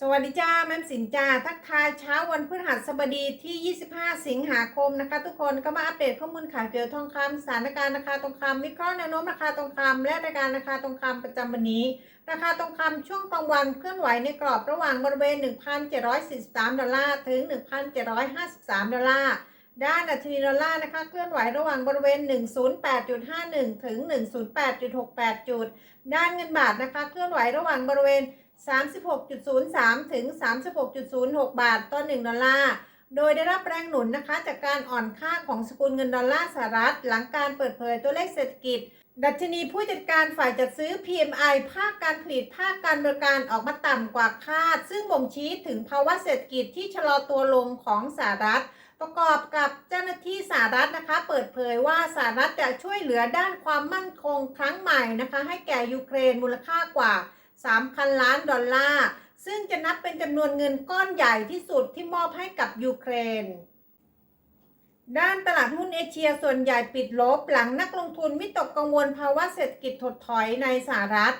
สวัสดีจ้าแม่สินจ้าทักทายเช้าวันพฤหัสบดีที่ 25 สิงหาคมนะคะ ทุกคนก็มาอัปเดตข้อมูลข่าวเกี่ยวกับทองคำสถานการณ์ราคาทองคำวิเคราะห์แนวโน้มราคาทองคำและรายการราคาทองคำประจำวันนี้ ราคาทองคำช่วงกลางวันเคลื่อนไหวในกรอบระหว่างบริเวณ 1,743 ดอลลาร์ถึง 1,753 ดอลลาร์ด้านดัชนีดอลลาร์นะคะเคลื่อนไหวระหว่างบริเวณ 108.51 ถึง 108.68 จุด ด้านเงินบาทนะคะเคลื่อนไหวระหว่างบริเวณ 36.03 ถึง 36.06 บาทต่อ 1 ดอลลาร์ โดยได้รับแรงหนุนนะคะ จากการอ่อนค่าของสกุลเงินดอลลาร์สหรัฐ หลังการเปิดเผยตัวเลขเศรษฐกิจ ดัชนีผู้จัดการฝ่ายจัดซื้อ PMI ภาคการผลิตภาคการบริการออกมาต่ำกว่าคาด ซึ่งบ่งชี้ถึงภาวะเศรษฐกิจที่ชะลอตัวลงของสหรัฐประกอบกับเจ้าหน้าที่สหรัฐนะคะ เปิดเผยว่าสหรัฐจะช่วยเหลือด้านความมั่นคงครั้งใหม่นะคะ ให้แก่ยูเครนมูลค่ากว่า 3,000 ล้านดอลลาร์ ซึ่งจะนับเป็นจำนวนเงินก้อนใหญ่ที่สุดที่มอบให้กับยูเครน ด้านตลาดหุ้นเอเชียส่วนใหญ่ปิดลบ หลังนักลงทุนวิตกกังวลภาวะเศรษฐกิจถดถอยในสหรัฐ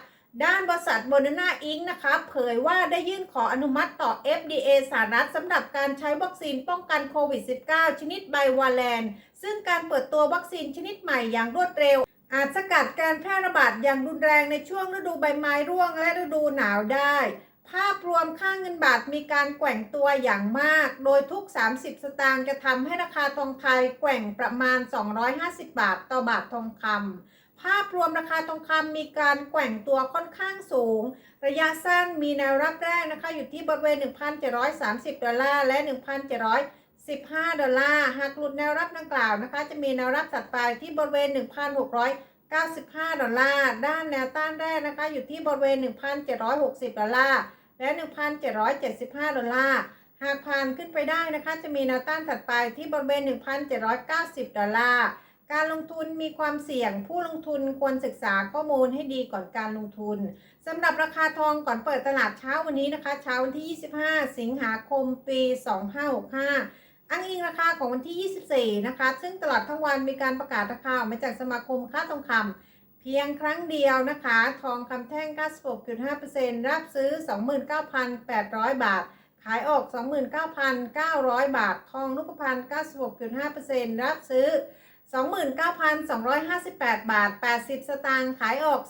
ด้านบริษัทโบนาน่าอิงนะคะเผยว่าได้ยื่นขออนุมัติต่อ FDA สหรัฐสำหรับการใช้วัคซีนป้องกันโควิด -19 ชนิดไบวาแลนซึ่งการเปิดตัววัคซีนชนิดใหม่อย่างรวดเร็ว อาจสกัดการแพร่ระบาดอย่างรุนแรงในช่วงฤดูใบไม้ร่วงและฤดูหนาวได้ ภาพรวมค่าเงินบาทมีการแกว่งตัวอย่างมาก โดยทุก 30 สตางค์จะทำให้ราคาทองไทยแกว่งประมาณ 250 บาทต่อบาททองคำภาพรวมราคาทองคำมีการแกว่งตัวค่อนข้างสูง ระยะสั้นมีแนวรับแรกนะคะอยู่ที่บริเวณ 1,730 ดอลลาร์และ 15 ดอลลาร์หากหลุดแนวรับดังกล่าวนะคะ จะมีแนวรับถัดไปที่บริเวณ 1,695 ดอลลาร์ด้านแนวต้านแรกนะคะ อยู่ที่บริเวณ 1,760 ดอลลาร์และ 1,775 ดอลลาร์หากผ่านขึ้นไปได้นะคะ จะมีแนวต้านถัดไปที่บริเวณ 1,790 ดอลลาร์การลงทุนมีความเสี่ยง ผู้ลงทุนควรศึกษาข้อมูลให้ดีก่อนการลงทุนสำหรับราคาทองก่อนเปิดตลาดเช้าวันนี้นะคะ เช้าวันที่ 25 สิงหาคม ปี 2565 อ้างอิงราคาของวันที่ 24 นะคะ ซึ่งตลอดทั้งวันมีการประกาศราคาออกมาจากสมาคมค่าทองคำเพียงครั้งเดียวนะคะ ทองคำแท่ง 96.5%รับซื้อ 29,800 บาท ขายออก 29,900 บาท ทองรูปพรรณ96.5%รับซื้อ 29,258 บาท 80 สตางค์ขายออก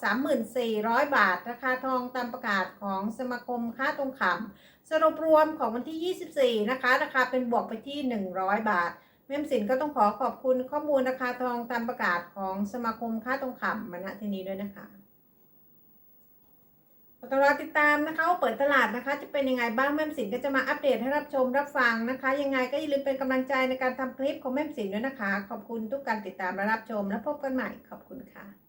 3,400 บาท ราคาทองตามประกาศของสมาคมค่าทองคำสรุปรวมของวันที่ 24 นะคะ ราคาเป็นบวกไปที่ 100 บาท เมมสินก็ต้องขอขอบคุณข้อมูลราคาทองตามประกาศของสมาคมค่าทองคำมาณที่นี้ด้วยนะคะ ต้องรอติดตามนะคะว่าเปิดตลาดนะคะ จะเป็นยังไงบ้างแม่มสินก็จะมาอัปเดตให้รับชมรับฟังนะคะ ยังไงก็อย่าลืมเป็นกำลังใจในการทำคลิปของแม่มสินด้วยนะคะ ขอบคุณทุกการติดตามและรับชม และพบกันใหม่ขอบคุณค่ะ